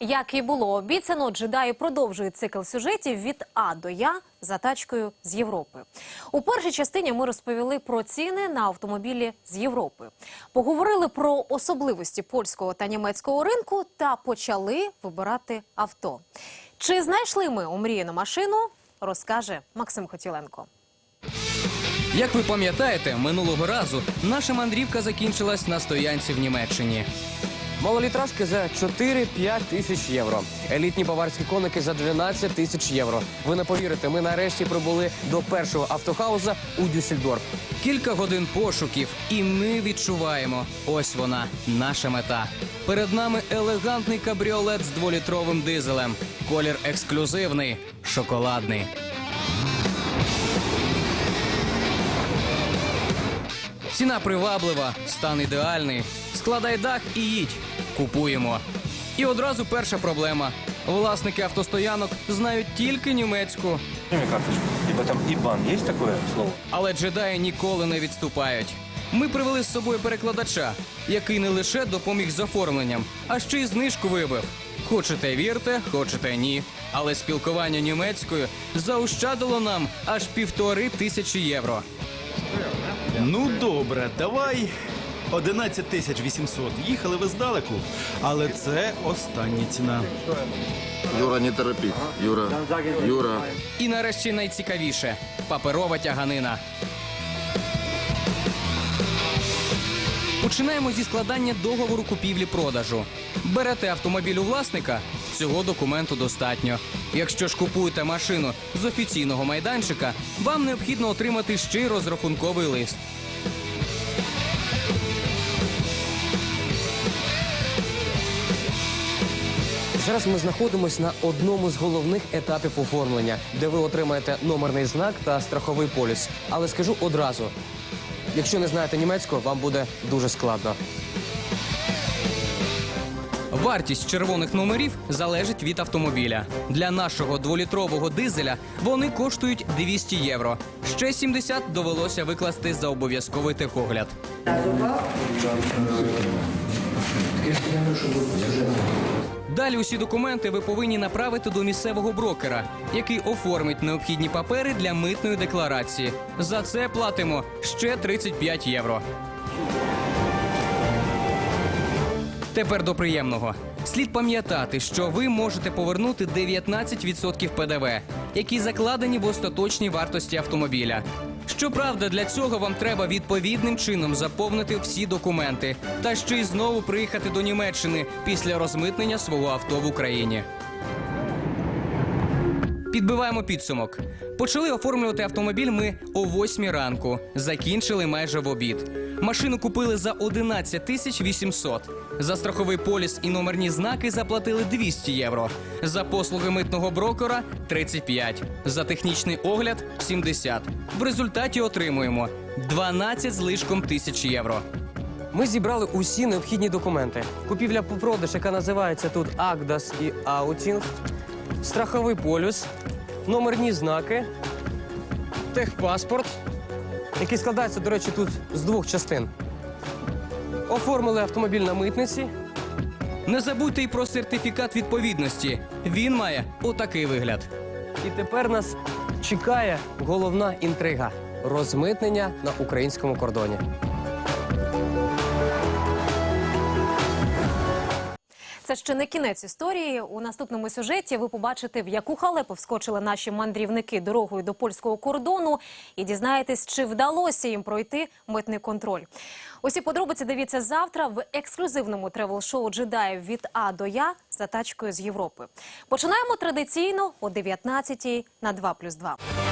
Як і було обіцяно, джедаї продовжують цикл сюжетів від А до Я за тачкою з Європи. У першій частині ми розповіли про ціни на автомобілі з Європи. Поговорили про особливості польського та німецького ринку та почали вибирати авто. Чи знайшли ми омріяну машину? Розкаже Максим Хотіленко. Як ви пам'ятаєте, минулого разу наша мандрівка закінчилась на стоянці в Німеччині. Малолітражки за 4-5 тисяч євро. Елітні баварські коники за 12 тисяч євро. Ви не повірите, ми нарешті прибули до першого автохауза у Дюссельдорф. Кілька годин пошуків, і ми відчуваємо. Ось вона, наша мета. Перед нами елегантний кабріолет з дволітровим дизелем. Колір ексклюзивний, шоколадний. Ціна приваблива, стан ідеальний. Складай дах і їдь. Купуємо. І одразу перша проблема. Власники автостоянок знають тільки німецьку, карточку. Либо там ИБАН. Есть такое слово? але джедаї ніколи не відступають. Ми привели з собою перекладача, який не лише допоміг з оформленням, а ще й знижку вибив. Хочете вірте, хочете ні. Але спілкування німецькою заощадило нам аж півтори тисячі євро. Ну добре, давай 11 тисяч 800. Їхали ви здалеку, але це остання ціна. Юра, не торопись. Юра, Юра. І нарешті найцікавіше паперова тяганина. Починаємо зі складання договору купівлі-продажу. Берете автомобіль у власника, цього документу достатньо. Якщо ж купуєте машину з офіційного майданчика, вам необхідно отримати ще й розрахунковий лист. Зараз ми знаходимося на одному з головних етапів оформлення, де ви отримаєте номерний знак та страховий поліс. Але скажу одразу: якщо не знаєте німецьку, вам буде дуже складно. Вартість червоних номерів залежить від автомобіля. Для нашого дволітрового дизеля вони коштують 200 євро. Ще 70 довелося викласти за обов'язковий техогляд. Далі усі документи ви повинні направити до місцевого брокера, який оформить необхідні папери для митної декларації. За це платимо ще 35 євро. Тепер до приємного. Слід пам'ятати, що ви можете повернути 19% ПДВ, які закладені в остаточній вартості автомобіля. Щоправда, для цього вам треба відповідним чином заповнити всі документи та ще й знову приїхати до Німеччини після розмитнення свого авто в Україні. Підбиваємо підсумок. Почали оформлювати автомобіль ми о 8 ранку. Закінчили майже в обід. Машину купили за 11 тисяч 800. За страховий поліс і номерні знаки заплатили 200 євро. За послуги митного брокера 35. За технічний огляд 70. В результаті отримуємо 12 з лишком тисяч євро. Ми зібрали усі необхідні документи. Купівля по продаж, яка називається тут Агдас і Аутінг, страховий полюс, номерні знаки, техпаспорт, який складається, до речі, тут з двох частин. Оформили автомобіль на митниці. Не забудьте й про сертифікат відповідності. Він має отакий вигляд. І тепер нас чекає головна інтрига розмитнення на українському кордоні. Це ще не кінець історії. У наступному сюжеті ви побачите, в яку халепу вскочили наші мандрівники дорогою до польського кордону, і дізнаєтесь, чи вдалося їм пройти митний контроль. Усі подробиці дивіться завтра в ексклюзивному тревел-шоу джедаїв від А до Я за тачкою з Європи. Починаємо традиційно о 19 на 2+,2.